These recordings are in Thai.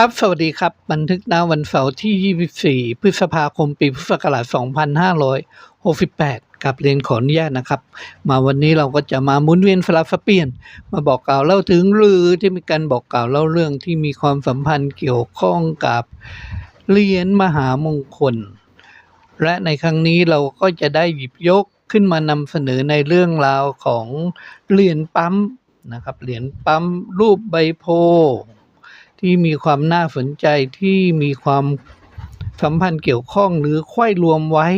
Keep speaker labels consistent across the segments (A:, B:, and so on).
A: ครับ สวัสดีครับ บันทึกณวันเสาร์ที่ 24 พฤษภาคม ปีพุทธศักราช 2568 กับเรียนขออนุญาตนะครับ มาวันนี้เราก็จะมาหมุนเวียนสลับสเปลี่ยน มาบอกกล่าวเล่าถึงหรือที่มีการบอกกล่าวเล่าเรื่องที่มีความสัมพันธ์เกี่ยวข้องกับเหรียญมหามงคล และในครั้งนี้เราก็จะได้หยิบยกขึ้นมานำเสนอในเรื่องราวของเหรียญปั๊มนะครับ เหรียญปั๊มรูปใบโพ ที่มีความน่าสนใจที่มีความสัมพันธ์เกี่ยวข้องหรือไขว้รวมไว้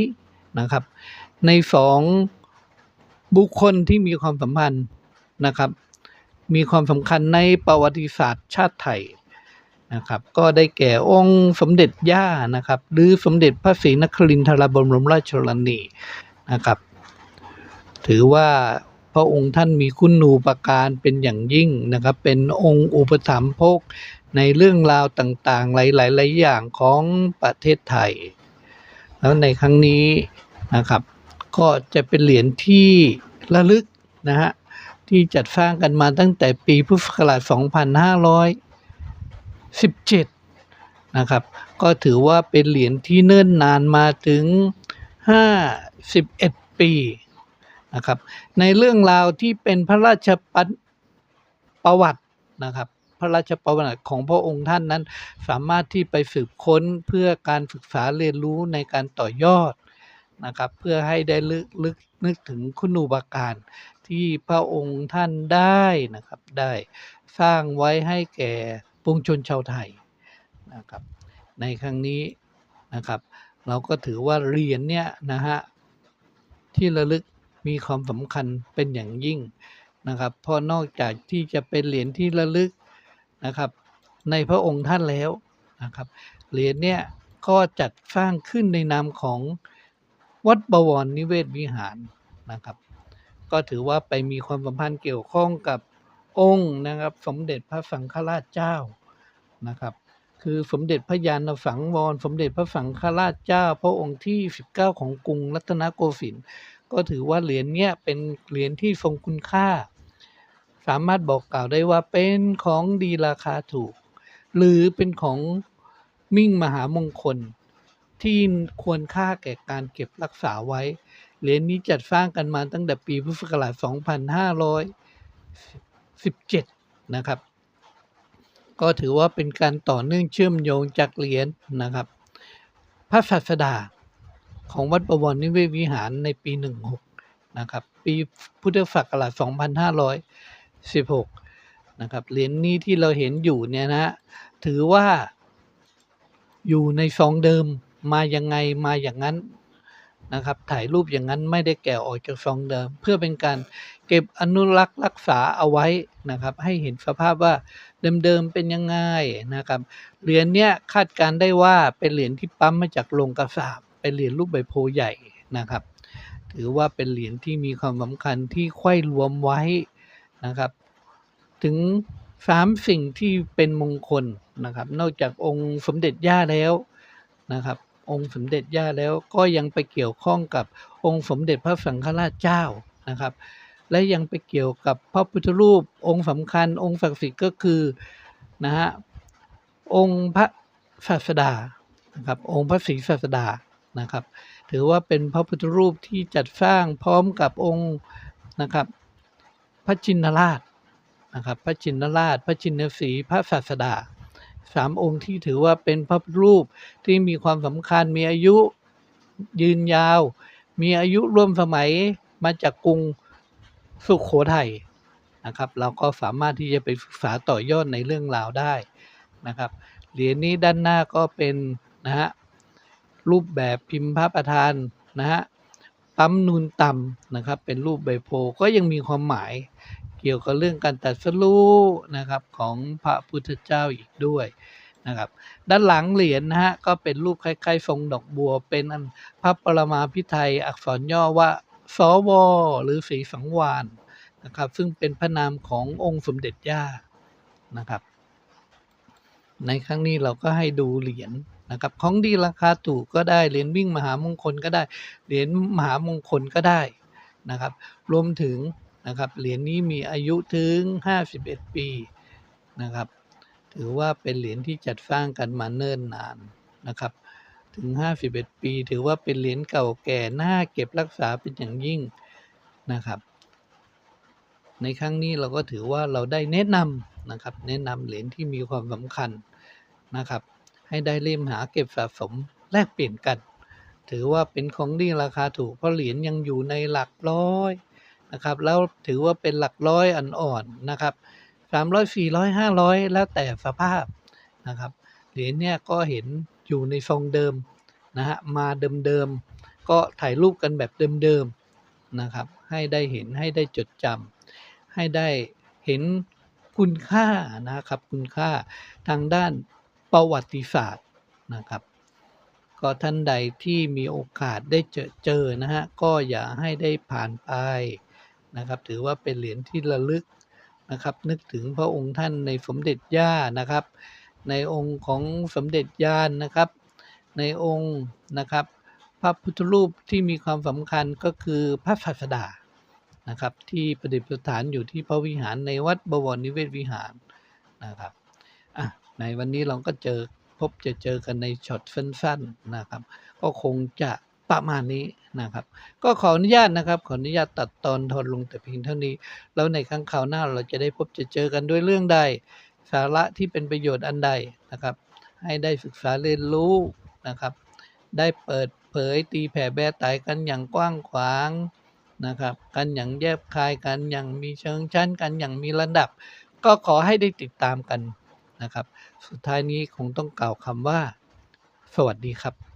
A: นะครับ ในสองบุคคลที่มีความสัมพันธ์นะครับ มีความสำคัญในประวัติศาสตร์ชาติไทยนะครับก็ได้แก่องค์สมเด็จย่านะครับหรือสมเด็จพระศรีนครินทรบรมราชชนนีนะครับ ถือว่า ระองค์ท่านมีคุณูปการเป็นอย่างยิ่งนะครับ เป็นองค์อุปถัมภกในเรื่องราวต่างๆ หลายๆหลายอย่างของประเทศไทย แล้วในครั้งนี้นะครับ ก็จะเป็นเหรียญที่ระลึกนะฮะที่จัดสร้างกันมาตั้งแต่ปีพุทธศักราช 2517 นะครับ ก็ถือว่าเป็นเหรียญที่เนิ่นนานมาถึง 51 ปี นะครับ ในเรื่องราวที่เป็นพระราชปประวัตินะครับ พระราชประวัติของพระองค์ท่านนั้น สามารถที่ไปสืบค้นเพื่อการศึกษาเรียนรู้ในการต่อยอดนะครับ เพื่อให้ได้ลึกลึกนึกถึงคุณูปการที่พระองค์ท่านได้นะครับได้สร้างไว้ให้แก่ปวงชนชาวไทยนะครับ ในครั้งนี้นะครับ เราก็ถือว่าเหรียญเนี่ยนะฮะที่ระลึก มีความสำคัญเป็นอย่างยิ่งนะครับเพราะนอกจากที่จะเป็นเหรียญที่ระลึกนะครับ ในพระองค์ท่านแล้วนะครับ เหรียญเนี่ยก็จัดสร้างขึ้นในนามของวัดบวรนิเวศวิหารนะครับ ก็ถือว่าไปมีความสัมพันธ์เกี่ยวข้องกับองค์นะครับ สมเด็จพระสังฆราชเจ้านะครับ คือสมเด็จพระยาณสังวร สมเด็จพระสังฆราชเจ้า พระองค์ที่ 19 ของกรุงรัตนโกสินทร์ ก็ถือว่าเหรียญเนี้ยเป็นเหรียญที่ทรงคุณค่า สามารถบอกกล่าวได้ว่าเป็นของดีราคาถูก หรือเป็นของมิ่งมหามงคล ที่ควรค่าแก่การเก็บรักษาไว้ เหรียญนี้จัดสร้างกันมาตั้งแต่ปีพุทธศักราช 2517 นะครับ ก็ถือว่าเป็นการต่อเนื่องเชื่อมโยงจากเหรียญนะครับ พระศาสดา ของวัดประวรนิเวศวิหารในปี 16 นะครับ ปีพุทธศักราช 2516 นะครับ เหรียญนี้ที่เราเห็นอยู่เนี่ยนะถือว่าอยู่ในซองเดิมมายังไงมาอย่างนั้นนะครับ ถ่ายรูปอย่างนั้นไม่ได้แกะออกจากซองเดิม เพื่อเป็นการเก็บอนุรักษ์รักษาเอาไว้นะครับ ให้เห็นสภาพว่าเดิมๆเป็นยังไงนะครับ เหรียญเนี้ยคาดการได้ว่าเป็นเหรียญที่ปั๊มมาจากโรงกระสาบ เป็นเหรียญรูปใบโพใหญ่นะครับ ถือว่าเป็นเหรียญที่มีความสำคัญที่ไขว้รวมไว้นะครับ ถึงสามสิ่งที่เป็นมงคลนะครับ นอกจากองค์สมเด็จย่าแล้วนะครับ องค์สมเด็จย่าแล้วก็ยังไปเกี่ยวข้องกับองค์สมเด็จพระสังฆราชเจ้านะครับ และยังไปเกี่ยวกับพระพุทธรูปองค์สำคัญ องค์ศักดิ์สิทธิ์ก็คือนะฮะองค์พระศาสดานะครับ องค์พระศรีศาสดา นะครับ ถือว่าเป็นพระพุทธรูปที่จัดสร้างพร้อมกับองค์นะครับ พระจินราชนะครับ พระจินราช พระจินสีพระศาสดาสามองค์ที่ถือว่าเป็นพระพุทธรูปที่มีความสำคัญมีอายุยืนยาว มีอายุร่วมสมัยมาจากกรุงสุขโขทัยนะครับ เราก็สามารถที่จะไปศึกษาต่อยอดในเรื่องราวได้นะครับ เหรียญนี้ด้านหน้าก็เป็นนะฮะ รูปแบบพิมพ์พระประธานนะฮะปั๊มนูนต่ำนะครับเป็นรูปใบโพก็ยังมีความหมายเกี่ยวกับเรื่องการตัดสรู้นะครับของพระพุทธเจ้าอีกด้วยนะครับด้านหลังเหรียญนะฮะก็เป็นรูปคล้ายๆทรงดอกบัว เป็นพระปรมาภิไธยอักษรย่อว่าสวหรือศรีสังวานนะครับซึ่งเป็นพระนามขององค์สมเด็จย่านะครับ ในครั้งนี้เราก็ให้ดูเหรียญ นะครับของดีราคาถูกก็ได้เหรียญวิ่งมหามงคลก็ได้เหรียญมหามงคลก็ได้นะครับรวมถึงนะครับเหรียญนี้มีอายุถึง 51 ปีนะครับถือว่าเป็นเหรียญที่จัดสร้างกันมาเนิ่นนานนะครับถึง 51 ปี ถือว่าเป็นเหรียญเก่าแก่น่าเก็บรักษาเป็นอย่างยิ่งนะครับในครั้งนี้เราก็ถือว่าเราได้แนะนำนะครับแนะนำเหรียญที่มีความสำคัญนะครับ ให้ได้เล่มหาเก็บสะสมแลกเปลี่ยนกัน ถือว่าเป็นของดีราคาถูกเพราะเหรียญยังอยู่ในหลักร้อยนะครับแล้วถือว่าเป็นหลักร้อยอ่อนๆนะครับสามร้อยสี่ร้อยห้าร้อยแล้วแต่สภาพนะครับเหรียญเนี่ยก็เห็นอยู่ในทรงเดิมนะฮะมาเดิมๆก็ถ่ายรูปกันแบบเดิมๆนะครับ ให้ได้เห็นให้ได้จดจำให้ได้เห็นคุณค่านะครับคุณค่าทางด้าน ประวัติศาสตร์นะครับ ก็ท่านใดที่มีโอกาสได้เจอเจอนะฮะก็อย่าให้ได้ผ่านไปนะครับ ถือว่าเป็นเหรียญที่ระลึกนะครับ นึกถึงพระองค์ท่านในสมเด็จย่านะครับ ในองค์ของสมเด็จยานนะครับ ในองค์นะครับ พระพุทธรูปที่มีความสำคัญก็คือพระศาสดานะครับ ที่ประดิษฐานอยู่ที่พระวิหารในวัดบวรนิเวศวิหารนะครับ ในวันนี้เราก็เจอพบจะเจอกันในช็อตสั้นๆนะครับ ก็คงจะประมาณนี้นะครับ ก็ขออนุญาตนะครับ ขออนุญาตตัดตอนทอนลงแต่เพียงเท่านี้ แล้วในครั้งคราวหน้าเราจะได้พบจะเจอกันด้วยเรื่องใด สาระที่เป็นประโยชน์อันใดนะครับ ให้ได้ศึกษาเรียนรู้นะครับ ได้เปิดเผยตีแผ่แบร์ไตกันอย่างกว้างขวางนะครับ กันอย่างแยบคายกันอย่างมีเชิงชั้นกันอย่างมีระดับ ก็ขอให้ได้ติดตามกัน นะครับ สุดท้ายนี้คงต้องกล่าวคำว่า สวัสดีครับ